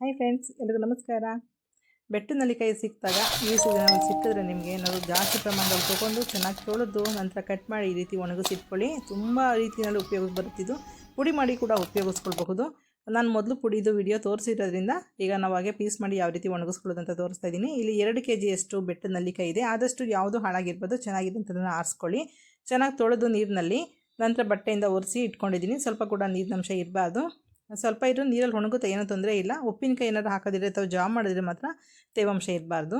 Hi friends ಎಲ್ರಿಗೂ ನಮಸ್ಕಾರ. ಬೆಟ್ಟು ಕೈ ಸಿಕ್ಕಿದಾಗ ಈ ಸೀಸನಲ್ಲಿ ಸಿಕ್ಕಿದ್ರೆ ನಿಮಗೆ ಏನಾದರೂ ಜಾಸ್ತಿ ಪ್ರಮಾಣದಲ್ಲಿ ತೊಗೊಂಡು ಚೆನ್ನಾಗಿ ತೊಳೆದು ನಂತರ ಕಟ್ ಮಾಡಿ ಈ ರೀತಿ ಒಣಗಿಸಿಟ್ಕೊಳ್ಳಿ. ತುಂಬ ರೀತಿಯಲ್ಲಿ ಉಪಯೋಗ ಬರುತ್ತಿದ್ದು ಪುಡಿ ಮಾಡಿ ಕೂಡ ಉಪಯೋಗಿಸ್ಕೊಳ್ಬಹುದು. ನಾನು ಮೊದಲು ಪುಡಿದು ವಿಡಿಯೋ ತೋರಿಸಿರೋದ್ರಿಂದ ಈಗ ನಾವು ಹಾಗೆ ಪೀಸ್ ಮಾಡಿ ಯಾವ ರೀತಿ ಒಣಗಿಸ್ಕೊಳ್ಳೋದು ಅಂತ ತೋರಿಸ್ತಾ ಇದ್ದೀನಿ ಇಲ್ಲಿ ಎರಡು ಕೆ ಜಿಯಷ್ಟು ಬೆಟ್ಟದ ನಲ್ಲಿಕಾಯಿ ಇದೆ. ಆದಷ್ಟು ಯಾವುದು ಹಾಳಾಗಿರ್ಬೋದು ಚೆನ್ನಾಗಿದೆ ಅಂತದನ್ನು ಆರಿಸ್ಕೊಳ್ಳಿ. ಚೆನ್ನಾಗಿ ತೊಳೆದು ನೀರಿನಲ್ಲಿ ನಂತರ ಬಟ್ಟೆಯಿಂದ ಒರೆಸಿ ಇಟ್ಕೊಂಡಿದ್ದೀನಿ ಸ್ವಲ್ಪ ಕೂಡ ನೀರಿನಂಶ ಇರಬಾರ್ದು. ಸ್ವಲ್ಪ ಇರೋ ನೀರಲ್ಲಿ ಒಣಗುತ್ತೆ, ಏನೂ ತೊಂದರೆ ಇಲ್ಲ. ಉಪ್ಪಿನಕಾಯಿ ಏನಾದ್ರು ಹಾಕೋದಿದ್ರೆ ಅಥವಾ ಜಾಮ್ ಮಾಡಿದ್ರೆ ಮಾತ್ರ ತೇವಾಂಶ ಇರಬಾರ್ದು.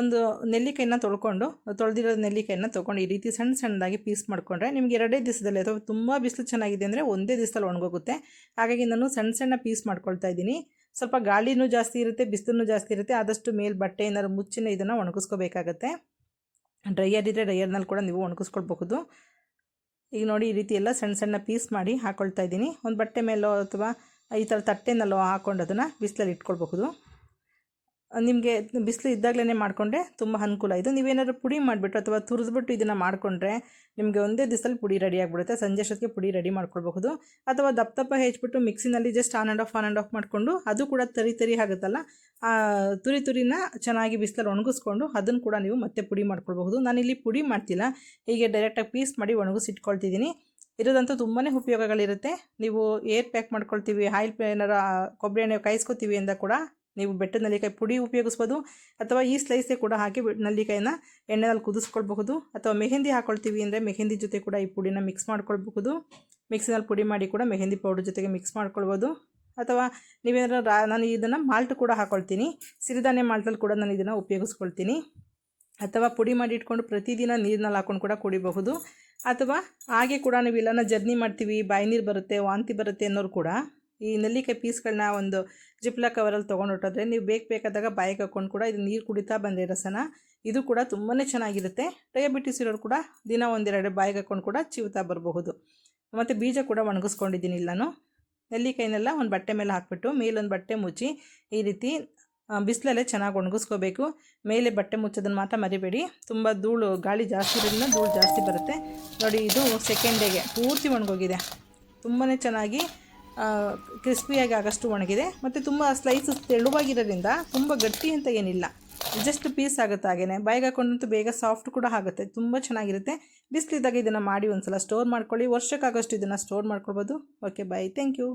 ಒಂದು ನೆಲ್ಲಿಕಾಯಿನ ತೊಳ್ಕೊಂಡು, ತೊಳೆದಿರೋ ನೆಲ್ಲಿಕಾಯಿನ ತೊಗೊಂಡು ಈ ರೀತಿ ಸಣ್ಣ ಸಣ್ಣದಾಗಿ ಪೀಸ್ ಮಾಡಿಕೊಂಡ್ರೆ ನಿಮ್ಗೆ ಎರಡೇ ದಿವಸದಲ್ಲಿ ಅಥವಾ ತುಂಬ ಬಿಸಿಲು ಚೆನ್ನಾಗಿದೆ ಅಂದರೆ ಒಂದೇ ದಿವಸದಲ್ಲಿ ಒಣಗೋಗುತ್ತೆ. ಹಾಗಾಗಿ ನಾನು ಸಣ್ಣ ಸಣ್ಣ ಪೀಸ್ ಮಾಡ್ಕೊಳ್ತಾ ಇದ್ದೀನಿ. ಸ್ವಲ್ಪ ಗಾಳಿನೂ ಜಾಸ್ತಿ ಇರುತ್ತೆ, ಬಿಸಿಲೂ ಜಾಸ್ತಿ ಇರುತ್ತೆ. ಆದಷ್ಟು ಮೇಲೆ ಬಟ್ಟೆ ಏನಾದ್ರು ಮುಚ್ಚಿನ ಇದನ್ನು ಒಣಗಿಸ್ಕೋಬೇಕಾಗತ್ತೆ. ಡ್ರೈಯರ್ ಇದ್ದರೆ ಡ್ರೈಯರ್ನಲ್ಲಿ ಕೂಡ ನೀವು ಒಣಗಿಸ್ಕೊಳ್ಬಹುದು. ಈಗ ನೋಡಿ ಈ ರೀತಿ ಎಲ್ಲ ಸಣ್ಣ ಸಣ್ಣ ಪೀಸ್ ಮಾಡಿ ಹಾಕ್ಕೊಳ್ತಾ ಇದ್ದೀನಿ. ಒಂದು ಬಟ್ಟೆ ಮೇಲೋ ಅಥವಾ ಈ ಥರ ತಟ್ಟೆನಲ್ಲೋ ಹಾಕ್ಕೊಂಡು ಅದನ್ನು ಬಿಸಿಲಲ್ಲಿ ಇಟ್ಕೊಳ್ಬಹುದು. ನಿಮಗೆ ಬಿಸಿಲು ಇದ್ದಾಗಲೇ ಮಾಡಿಕೊಂಡ್ರೆ ತುಂಬ ಅನುಕೂಲ. ಇದು ನೀವೇನಾದ್ರು ಪುಡಿ ಮಾಡಿಬಿಟ್ಟು ಅಥವಾ ತುರಿದ್ಬಿಟ್ಟು ಇದನ್ನು ಮಾಡಿಕೊಂಡ್ರೆ ನಿಮಗೆ ಒಂದೇ ದಿವಸದಲ್ಲಿ ಪುಡಿ ರೆಡಿ ಆಗಿಬಿಡುತ್ತೆ. ಸಂಜೆ ಅಷ್ಟೊತ್ತಿಗೆ ಪುಡಿ ರೆಡಿ ಮಾಡ್ಕೊಳ್ಬಹುದು. ಅಥವಾ ದಪ್ಪ ದಪ್ಪ ಹೆಚ್ಚಿಬಿಟ್ಟು ಮಿಕ್ಸಿನಲ್ಲಿ just on and off on and off ಮಾಡಿಕೊಂಡು ಅದು ಕೂಡ ತರಿ ತರಿ ಆಗುತ್ತಲ್ಲ ತುರಿ ತುರಿನ ಚೆನ್ನಾಗಿ ಬಿಸಿಲಲ್ಲಿ ಒಣಗಿಸ್ಕೊಂಡು ಅದನ್ನು ಕೂಡ ನೀವು ಮತ್ತೆ ಪುಡಿ ಮಾಡ್ಕೊಳ್ಬಹುದು. ನಾನಿಲ್ಲಿ ಪುಡಿ ಮಾಡ್ತಿಲ್ಲ, ಹೀಗೆ ಡೈರೆಕ್ಟಾಗಿ ಪೀಸ್ ಮಾಡಿ ಒಣಗಿಸಿಟ್ಕೊಳ್ತಿದ್ದೀನಿ ಇರೋದಂತೂ ತುಂಬಾ ಉಪಯೋಗಗಳಿರುತ್ತೆ. ನೀವು ಏರ್ ಪ್ಯಾಕ್ ಮಾಡ್ಕೊಳ್ತೀವಿ ಆಯಿಲ್ ಏನಾರು, ಕೊಬ್ಬರಿ ಎಣ್ಣೆ ಕಾಯಿಸ್ಕೊತೀವಿ ಅಂತ ಕೂಡ ನೀವು ಬೆಟ್ಟದ ನಲ್ಲಿಕಾಯಿ ಪುಡಿ ಉಪಯೋಗಿಸ್ಬೋದು ಅಥವಾ ಈ ಸ್ಲೈಸೇ ಕೂಡ ಹಾಕಿ ನಲ್ಲಿಕಾಯಿನ ಎಣ್ಣೆನಲ್ಲಿ ಕುದಿಸ್ಕೊಳ್ಬಹುದು ಅಥವಾ ಮೆಹಂದಿ ಹಾಕೊಳ್ತೀವಿ ಅಂದರೆ ಮೆಹಂದಿ ಜೊತೆ ಕೂಡ ಈ ಪುಡಿನ ಮಿಕ್ಸ್ ಮಾಡ್ಕೊಳ್ಬಹುದು. ಮಿಕ್ಸಿನಲ್ಲಿ ಪುಡಿ ಮಾಡಿ ಕೂಡ ಮೆಹಂದಿ ಪೌಡರ್ ಜೊತೆಗೆ ಮಿಕ್ಸ್ ಮಾಡ್ಕೊಳ್ಬೋದು ಅಥವಾ ನೀವೇನಾದ್ರೂ ರಾ ನಾನು ಇದನ್ನು ಮಾಲ್ಟ್ ಕೂಡ ಹಾಕ್ಕೊಳ್ತೀನಿ ಸಿರಿಧಾನ್ಯ ಮಾಲ್ಟಲ್ಲಿ ಕೂಡ ನಾನು ಇದನ್ನು ಉಪಯೋಗಿಸ್ಕೊಳ್ತೀನಿ. ಅಥವಾ ಪುಡಿ ಮಾಡಿ ಇಟ್ಕೊಂಡು ಪ್ರತಿದಿನ ನೀರಿನಲ್ಲಿ ಹಾಕ್ಕೊಂಡು ಕೂಡ ಕುಡಿಬಹುದು. ಅಥವಾ ಹಾಗೆ ಕೂಡ ನೀವು ಇಲ್ಲನ ಜರ್ನಿ ಮಾಡ್ತೀವಿ, ಬಾಯಿ ನೀರು ಬರುತ್ತೆ, ವಾಂತಿ ಬರುತ್ತೆ ಅನ್ನೋರು ಕೂಡ ಈ ನೆಲ್ಲಿಕಾಯಿ ಪೀಸ್ಗಳನ್ನ ಒಂದು ಜಿಪ್ಲ ಕವರಲ್ಲಿ ತೊಗೊಂಡು ಹೊಟ್ಟೋದ್ರೆ ನೀವು ಬೇಕು ಬೇಕಾದಾಗ ಬಾಯಿಗೆ ಹಾಕ್ಕೊಂಡು ಕೂಡ ಇದು ನೀರು ಕುಡಿತಾ ಬಂದರೆ ರಸನ, ಇದು ಕೂಡ ತುಂಬಾ ಚೆನ್ನಾಗಿರುತ್ತೆ. ಡಯಾಬಿಟಿಸ್ ಇರೋರು ಕೂಡ ದಿನ ಒಂದೆರಡು ಬಾಯಿಗೆ ಹಾಕ್ಕೊಂಡು ಕೂಡ ಚೀವ್ತಾ ಬರಬಹುದು. ಮತ್ತು ಬೀಜ ಕೂಡ ಒಣಗಿಸ್ಕೊಂಡಿದ್ದೀನಿ ನಾನು ನೆಲ್ಲಿಕಾಯಿನೆಲ್ಲ ಒಂದು ಬಟ್ಟೆ ಮೇಲೆ ಹಾಕ್ಬಿಟ್ಟು ಮೇಲೊಂದು ಬಟ್ಟೆ ಮುಚ್ಚಿ ಈ ರೀತಿ ಬಿಸಿಲಲ್ಲೇ ಚೆನ್ನಾಗಿ ಒಣಗಿಸ್ಕೋಬೇಕು. ಮೇಲೆ ಬಟ್ಟೆ ಮುಚ್ಚೋದನ್ನು ಮಾತ್ರ ಮರಿಬೇಡಿ. ತುಂಬ ಧೂಳು, ಗಾಳಿ ಜಾಸ್ತಿ ಇರೋದ್ರಿಂದ ಧೂಳು ಜಾಸ್ತಿ ಬರುತ್ತೆ. ನೋಡಿ ಇದು ಸೆಕೆಂಡ್ ಡೇಗೆ ಪೂರ್ತಿ ಒಣಗೋಗಿದೆ. ತುಂಬಾ ಚೆನ್ನಾಗಿ ಕ್ರಿಸ್ಪಿಯಾಗಿ ಆಗಷ್ಟು ಒಣಗಿದೆ. ಮತ್ತು ತುಂಬ ಸ್ಲೈಸಸ್ ತೆಳುವಾಗಿರೋದ್ರಿಂದ ತುಂಬ ಗಟ್ಟಿ ಅಂತ ಏನಿಲ್ಲ. ಜಸ್ಟ್ ಪೀಸ್ ಆಗುತ್ತೆ ಹಾಗೇ ಬಾಯಿಗೆ ಹಾಕೊಂಡಂತೂ ಬೇಗ ಸಾಫ್ಟ್ ಕೂಡ ಆಗುತ್ತೆ. ತುಂಬ ಚೆನ್ನಾಗಿರುತ್ತೆ. ಬಿಸಿಲಿದ್ದಾಗ ಇದನ್ನು ಮಾಡಿ ಒಂದು ಸಲ ಸ್ಟೋರ್ ಮಾಡ್ಕೊಳ್ಳಿ. ವರ್ಷಕ್ಕಾಗಷ್ಟು ಇದನ್ನು ಸ್ಟೋರ್ ಮಾಡ್ಕೊಳ್ಬೋದು. Okay bye thank you